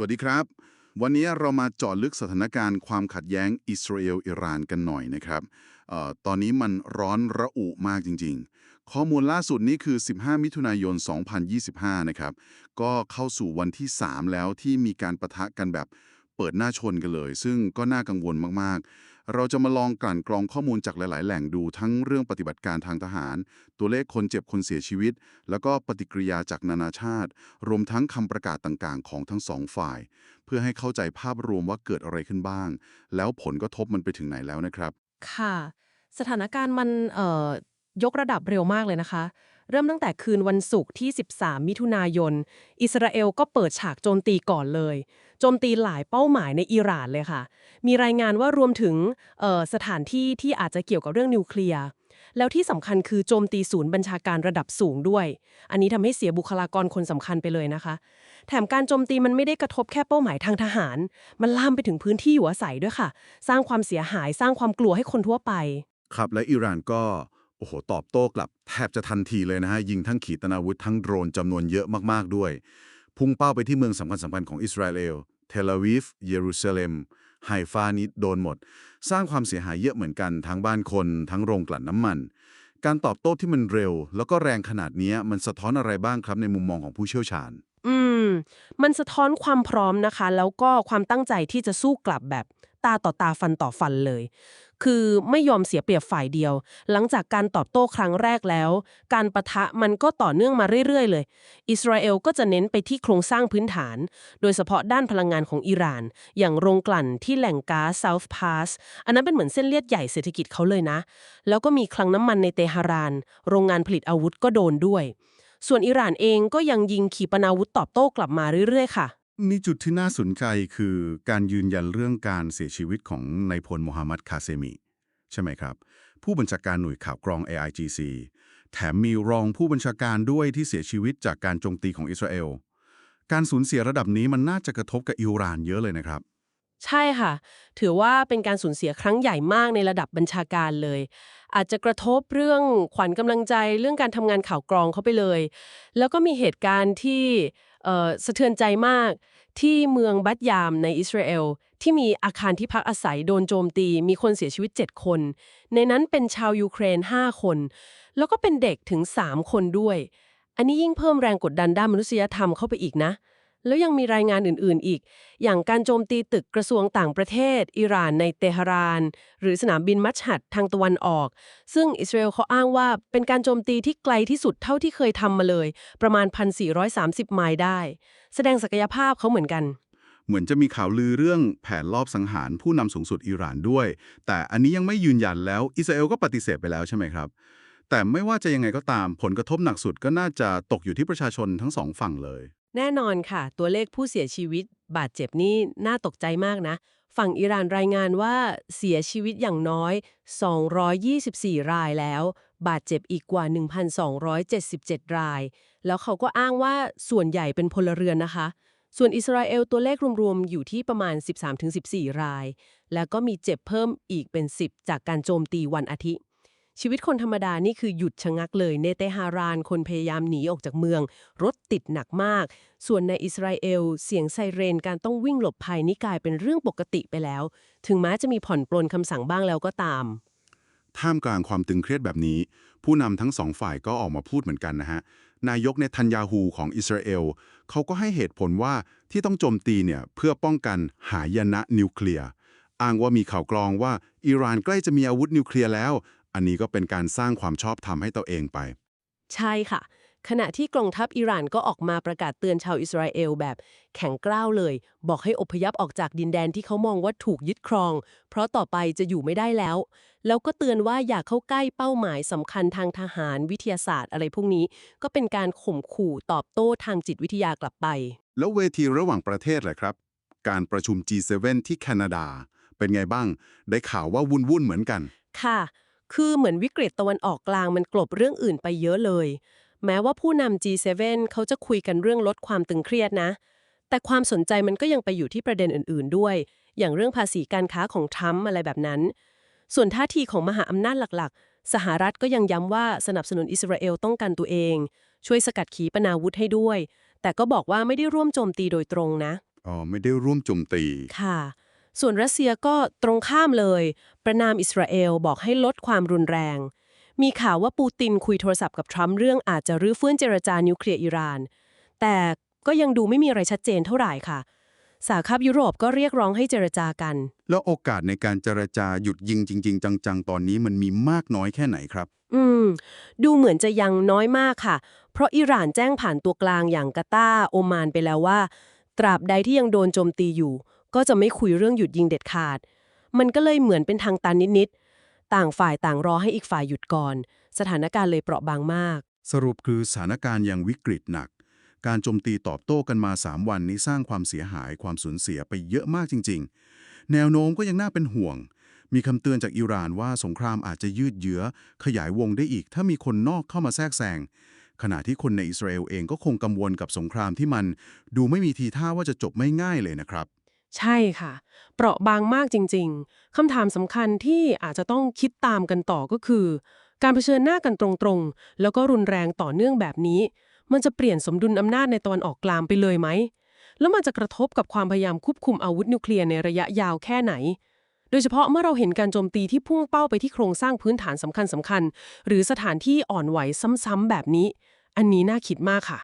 วัสดีครับ วันนี้เรามาเจาะลึกสถานการณ์ความขัดแย้งอิสราเอลอิหร่านกันหน่อยนะครับออตอนนี้มันร้อนระอุมากจริง ๆ ข้อมูลล่าสุดนี้คือ 15 มิถุนายน 2025 นะครับ ก็เข้าสู่วันที่ 3 แล้วที่มีการประทะกันแบบเปิดหน้าชนกันเลย ซึ่งก็น่ากังวลมาก เราจะมาลองกลั่นกรองข้อมูลจากหลาย ๆ แหล่งดูทั้งเรื่องปฏิบัติการทางทหาร ตัวเลขคนเจ็บคนเสียชีวิต แล้วก็ปฏิกิริยาจากนานาชาติ รวมทั้งคำประกาศต่าง ๆ ของทั้งสองฝ่าย เพื่อให้เข้าใจภาพรวมว่าเกิดอะไรขึ้นบ้าง แล้วผลกระทบมันไปถึงไหนแล้วนะครับ ค่ะ สถานการณ์มันเอ่อยกระดับเร็วมากเลยนะคะ เริ่มตั้งแต่คืนวันศุกร์ที่ 13 มิถุนายน อิสราเอลก็เปิดฉากโจมตีก่อนเลย โจมตีหลายเป้าหมายในอิหร่านเลยค่ะ มีรายงานว่ารวมถึงสถานที่ที่อาจจะเกี่ยวกับเรื่องนิวเคลียร์แล้วที่สำคัญคือโจมตีศูนย์บัญชาการระดับสูงด้วย อันนี้ทำให้เสียบุคลากรคนสำคัญไปเลยนะคะ แถมการโจมตีมันไม่ได้กระทบแค่เป้าหมายทางทหาร มันลามไปถึงพื้นที่อยู่อาศัยด้วยค่ะ สร้างความเสียหายสร้างความกลัวให้คนทั่วไป ครับและอิหร่านก็ โอ้โห ตอบโต้กลับแทบจะทันทีเลยนะฮะ ยิงทั้งขีปนาวุธทั้งโดรนจำนวนเยอะมาก ๆ ด้วย พุ่งเป้าไปที่เมืองสำคัญสำคัญของอิสราเอล เทลอาวีฟ เยรูซาเล็ม ไฮฟานี้โดนหมด สร้างความเสียหายเยอะเหมือนกัน ทั้งบ้านคน ทั้งโรงกลั่นน้ำมัน การตอบโต้ที่มันเร็ว แล้วก็แรงขนาดนี้มันสะท้อนอะไรบ้างครับในมุมมองของผู้เชี่ยวชาญ อืม มันสะท้อนความพร้อมนะคะ แล้วก็ความตั้งใจที่จะสู้กลับแบบตาต่อตาฟันต่อฟันเลย คือไม่ยอมเสียเปรียบฝ่ายเดียว หลังจากการตอบโต้ครั้งแรกแล้ว การประทะมันก็ต่อเนื่องมาเรื่อยๆ เลย อิสราเอลก็จะเน้นไปที่โครงสร้างพื้นฐาน โดยเฉพาะด้านพลังงานของอิหร่าน อย่างโรงกลั่นที่แหล่งก๊าซ South Pass อันนั้นเป็นเหมือนเส้นเลือดใหญ่เศรษฐกิจเขาเลยนะ แล้วก็มีคลังน้ำมันในเตหะราน โรงงานผลิตอาวุธก็โดนด้วย ส่วนอิหร่านเองก็ยังยิงขีปนาวุธตอบโต้กลับมาเรื่อยๆ ค่ะ มีจุดที่น่าสนใจคือการยืนยันเรื่องการเสียชีวิตของนายพลโมฮัมหมัดคาเซมิ ใช่ไหมครับ ผู้บัญชาการหน่วยข่าวกรอง AIGC แถมมีรองผู้บัญชาการด้วยที่เสียชีวิตจากการโจมตีของอิสราเอล การสูญเสียระดับนี้มันน่าจะกระทบกับอิหร่านเยอะเลยนะครับ ใช่ค่ะ ถือว่าเป็นการสูญเสียครั้งใหญ่มากในระดับบัญชาการเลย อาจจะกระทบเรื่องขวัญกำลังใจเรื่องการทำงานข่าวกรองเขาไปเลย แล้วก็มีเหตุการณ์ที่สะเทือนใจมากที่เมืองบัตยามในอิสราเอล ที่มีอาคารที่พักอาศัยโดนโจมตี มีคนเสียชีวิต 7 คน ในนั้นเป็นชาวยูเครน 5 คน แล้วก็เป็นเด็กถึง 3 คนด้วย อันนี้ยิ่งเพิ่มแรงกดดันด้านมนุษยธรรมเข้าไปอีกนะ แล้วยังมีรายงานอื่นๆ อีก อย่างการโจมตีตึกกระทรวงต่างประเทศ อิหร่านในเตหะราน หรือสนามบินมัชฮัดทางตะวันออก ซึ่งอิสราเอลเขาอ้างว่าเป็นการโจมตีที่ไกลที่สุดเท่าที่เคยทำมาเลย ประมาณ 1,430 ไมล์ได้ แสดงศักยภาพเขาเหมือนกัน เหมือนจะมีข่าวลือเรื่องแผนลอบสังหารผู้นำสูงสุดอิหร่านด้วย แต่อันนี้ยังไม่ยืนยันแล้วอิสราเอลก็ปฏิเสธไปแล้วใช่ไหมครับแต่ไม่ว่าจะยังไงก็ตามผลกระทบหนักสุดก็น่าจะตกอยู่ที่ประชาชนทั้งสองฝั่งเลย แน่นอนค่ะ ตัวเลขผู้เสียชีวิต บาดเจ็บนี่น่าตกใจมากนะ ฝั่งอิหร่านรายงานว่าเสียชีวิตอย่างน้อย 224 รายแล้ว บาดเจ็บอีกกว่า 1,277 ราย แล้วเขาก็อ้างว่าส่วนใหญ่เป็นพลเรือนนะคะ ส่วนอิสราเอลตัวเลขรวมๆ อยู่ที่ประมาณ 13-14 ราย แล้วก็มีเจ็บเพิ่มอีกเป็น 10 จากการโจมตีวันอาทิตย์ ชีวิตคนธรรมดานี่คือหยุดชะงักเลยในเตหะราน คนพยายามหนีออกจากเมือง รถติดหนักมาก ส่วนในอิสราเอล เสียงไซเรนการต้องวิ่งหลบภัยนี่กลายเป็นเรื่องปกติไปแล้ว ถึงแม้จะมีผ่อนปลนคำสั่งบ้างแล้วก็ตาม ท่ามกลางความตึงเครียดแบบนี้ ผู้นำทั้งสองฝ่ายก็ออกมาพูดเหมือนกันนะฮะนายกเนทันยาฮูของอิสราเอลเขาก็ให้เหตุผลว่าที่ต้องโจมตีเนี่ยเพื่อป้องกันหายนะนิวเคลียร์อ้างว่ามีข่าวกรองว่าอิหร่านใกล้จะมีอาวุธนิวเคลียร์แล้ว อันนี้ก็เป็นการสร้างความชอบธรรมให้ตัวเองไป ใช่ค่ะ ขณะที่กองทัพอิหร่านก็ออกมาประกาศเตือนชาวอิสราเอลแบบแข็งกร้าวเลย บอกให้อพยพออกจากดินแดนที่เขามองว่าถูกยึดครอง เพราะต่อไปจะอยู่ไม่ได้แล้ว แล้วก็เตือนว่าอย่าเข้าใกล้เป้าหมายสำคัญทางทหารวิทยาศาสตร์อะไรพวกนี้ ก็เป็นการข่มขู่ตอบโต้ทางจิตวิทยากลับไป แล้วเวทีระหว่างประเทศแหละครับ การประชุม G7 ที่แคนาดา เป็นไงบ้าง ได้ข่าวว่าวุ่นวุ่นๆเหมือนกัน ค่ะ คือเหมือนวิกฤตตะวันออกกลางมันกลบเรื่องอื่นไปเยอะเลย แม้ว่าผู้นำ G7 เขาจะคุยกันเรื่องลดความตึงเครียดนะ แต่ความสนใจมันก็ยังไปอยู่ที่ประเด็นอื่น ๆ ด้วย อย่างเรื่องภาษีการค้าของทรัมป์อะไรแบบนั้น ส่วนท่าทีของมหาอำนาจหลักๆ สหรัฐก็ยังย้ำว่าสนับสนุนอิสราเอลต้องกันตัวเอง ช่วยสกัดขีปนาวุธให้ด้วย แต่ก็บอกว่าไม่ได้ร่วมโจมตีโดยตรงนะอ๋อไม่ได้ร่วมโจมตีค่ะ ส่วนรัสเซียก็ตรงข้ามเลย ประนามอิสราเอลบอกให้ลดความรุนแรง มีข่าวว่าปูตินคุยโทรศัพท์กับทรัมป์เรื่องอาจจะรื้อฟื้นเจรจานิวเคลียร์อิหร่าน แต่ก็ยังดูไม่มีอะไรชัดเจนเท่าไหร่ค่ะสหภาพยุโรปก็เรียกร้องให้เจรจากัน แล้วโอกาสในการเจรจาหยุดยิงจริง ๆ จังๆ ตอนนี้มันมีมากน้อยแค่ไหนครับ อืม ดูเหมือนจะยังน้อยมากค่ะ เพราะอิหร่านแจ้งผ่านตัวกลางอย่างกาตาร์โอมานไปแล้วว่า ตราบใดที่ยังโดนโจมตีอยู่ ก็จะไม่คุยเรื่องหยุดยิงเด็ดขาด มันก็เลยเหมือนเป็นทางตันนิดๆ ต่างฝ่ายต่างรอให้อีกฝ่ายหยุดก่อน สถานการณ์เลยเปราะบางมาก สรุปคือสถานการณ์ยังวิกฤตหนัก การโจมตีตอบโต้กันมา 3 วันนี้สร้างความเสียหายความสูญเสียไปเยอะมากจริง ๆ แนวโน้มก็ยังน่าเป็นห่วง มีคำเตือนจากอิหร่านว่าสงครามอาจจะยืดเยื้อ ขยายวงได้อีก ถ้ามีคนนอกเข้ามาแทรกแซงขณะที่คนในอิสราเอลเองก็คงกังวลกับสงครามที่มัน ดูไม่มีทีท่าว่าจะจบไม่ง่ายเลยนะครับ ใช่ค่ะ เปราะบางมากจริง ๆ คำถามสำคัญที่อาจจะต้องคิดตามกันต่อก็คือ การเผชิญหน้ากันตรงๆ แล้วก็รุนแรงต่อเนื่องแบบนี้ มันจะเปลี่ยนสมดุลอำนาจในตะวันออกกลางไปเลยไหม แล้วมันจะกระทบกับความพยายามควบคุมอาวุธนิวเคลียร์ในระยะยาวแค่ไหน โดยเฉพาะเมื่อเราเห็นการโจมตีที่พุ่งเป้าไปที่โครงสร้างพื้นฐานสำคัญๆหรือสถานที่อ่อนไหวซ้ำๆแบบนี้ อันนี้น่าคิดมากค่ะ